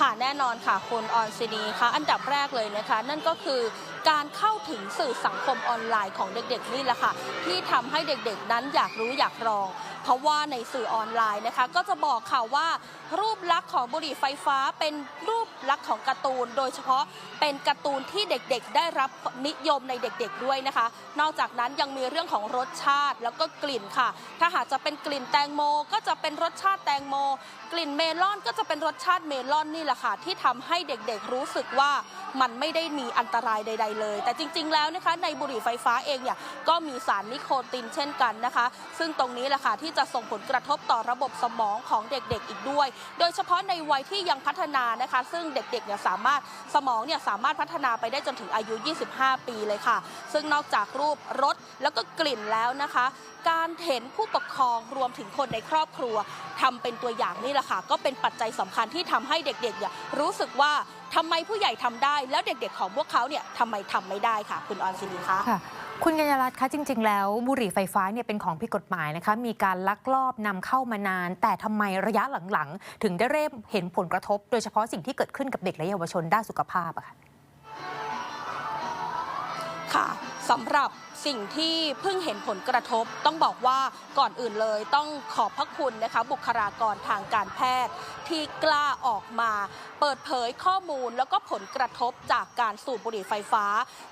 ค่ะแน่นอนค่ะคุณออนซินีค่ะอันดับแรกเลยนะคะ นั่นก็คือการเข้าถึงสื่อสังคมออนไลน์ของเด็กๆนี่แหละค่ะ ที่ทำให้เด็กๆนั้นอยากรู้อยากลอง เพราะว่าในสื่อออนไลน์นะคะ ก็จะบอกค่ะว่ารูปลักษณ์ของบุหรี่ไฟฟ้าเป็นรูปลักษณ์ของการ์ตูน โดยเฉพาะเป็นการ์ตูนที่เด็กๆ ได้รับนิยมในเด็กๆด้วยนะคะ นอกจากนั้นยังมีเรื่องของรสชาติแล้วก็กลิ่นค่ะ ถ้าหากจะเป็นกลิ่นแตงโม ก็จะเป็นรสชาติแตงโม กลิ่นเมลอนก็จะเป็นรสชาติเมลอนนี่แหละค่ะที่ทำให้เด็กๆ รู้สึกว่ามันไม่ได้มีอันตรายใด ๆ เลย แต่จริง ๆ แล้วนะคะในบุหรี่ไฟฟ้าเองเนี่ยก็มีสารนิโคตินเช่นกันนะคะ ซึ่งตรงนี้แหละค่ะที่จะส่งผลกระทบต่อระบบสมองของเด็กๆอีกด้วย โดยเฉพาะในวัยที่ยังพัฒนานะคะ ซึ่งเด็กๆเนี่ยสามารถสมองเนี่ยสามารถพัฒนาไปได้จนถึงอายุ 25 ปีเลยค่ะ ซึ่งนอกจากรูปรสแล้วก็กลิ่นแล้วนะคะ การเห็นผู้ปกครองรวมถึงคนในครอบครัวทำเป็นตัวอย่างนี่แหละค่ะ ก็เป็นปัจจัยสำคัญที่ทำให้เด็กๆเนี่ยรู้สึกว่าทำไมผู้ใหญ่ทำได้ แล้วเด็กๆของพวกเขาเนี่ยทำไมทำไม่ได้ค่ะ คุณออนซินีคะ คุณกัญญารัตน์คะจริง ๆ แล้วบุหรี่ไฟฟ้าเนี่ยเป็นของผิดกฎหมายนะคะมีการลักลอบนำเข้ามานาน แต่ทำไมระยะหลังๆ ถึงได้เริ่มเห็นผลกระทบ โดยเฉพาะสิ่งที่เกิดขึ้นกับเด็กและเยาวชนด้านสุขภาพอะค่ะค่ะ สำหรับสิ่งที่เพิ่งเห็นผลกระทบ ต้องบอกว่าก่อนอื่นเลยต้องขอบพระคุณนะคะ บุคลากรทางการแพทย์ ที่กล้าออกมา เปิดเผยข้อมูลแล้วก็ผลกระทบจากการสูบบุหรี่ไฟฟ้า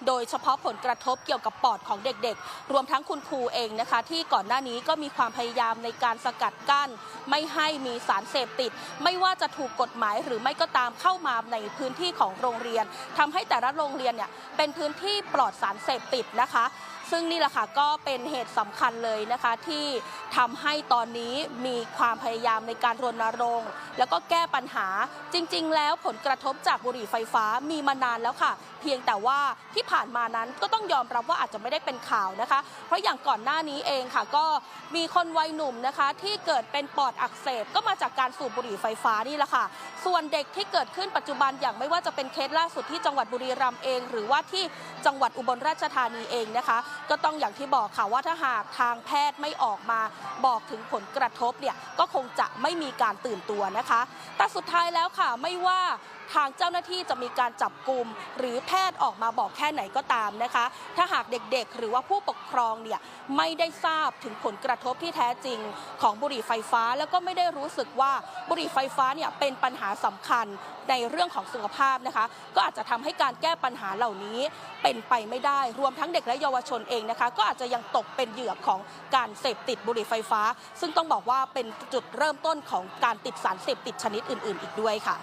โดยเฉพาะผลกระทบเกี่ยวกับปอดของเด็กๆ รวมทั้งคุณครูเองนะคะ ที่ก่อนหน้านี้ก็มีความพยายามในการสกัดกั้น ไม่ให้มีสารเสพติด ไม่ว่าจะถูกกฎหมายหรือไม่ก็ตามเข้ามาในพื้นที่ของโรงเรียนทำให้แต่ละโรงเรียนเนี่ยเป็นพื้นที่ปลอดสารเสพติดนะคะซึ่งนี่แหละค่ะก็เป็นเหตุสำคัญเลยนะคะที่ทำให้ตอนนี้มีความพยายามในการรณรงค์ แล้วก็แก้ปัญหาจริง ๆ แล้วผลกระทบจากบุหรี่ไฟฟ้ามีมานานแล้วค่ะ เพียงแต่ว่าที่ผ่านมานั้นก็ต้องยอมรับว่าอาจจะไม่ได้เป็นข่าวนะคะ เพราะอย่างก่อนหน้านี้เองค่ะ ก็มีคนวัยหนุ่มนะคะ ที่เกิดเป็นปอดอักเสบก็มาจากการสูบบุหรี่ไฟฟ้านี่แหละค่ะ ส่วนเด็กที่เกิดขึ้นปัจจุบันอย่างไม่ว่าจะเป็นเคสล่าสุดที่จังหวัดบุรีรัมย์เอง หรือว่าที่จังหวัดอุบลราชธานีเองนะคะก็ต้องอย่างที่บอกค่ะว่าถ้าหากทางแพทย์ไม่ออกมาบอกถึงผลกระทบเนี่ยก็คงจะไม่มีการตื่นตัวนะคะ แต่สุดท้ายแล้วค่ะไม่ว่าทางเจ้าหน้าที่จะมีการจับกลุ่มหรือแพทย์ออกมาบอกแค่ไหนก็ตามนะคะ ถ้าหากเด็กๆ หรือว่าผู้ปกครองเนี่ยไม่ได้ทราบถึงผลกระทบที่แท้จริงของบุหรี่ไฟฟ้า แล้วก็ไม่ได้รู้สึกว่าบุหรี่ไฟฟ้าเนี่ยเป็นปัญหาสำคัญในเรื่องของสุขภาพนะคะ ก็อาจจะทำให้การแก้ปัญหาเหล่านี้เป็นไปไม่ได้ รวมทั้งเด็กและเยาวชนเองนะคะ ก็อาจจะยังตกเป็นเหยื่อของการเสพติดบุหรี่ไฟฟ้า ซึ่งต้องบอกว่าเป็นจุดเริ่มต้นของการติดสารเสพติดชนิดอื่น ๆ อีกด้วยค่ะ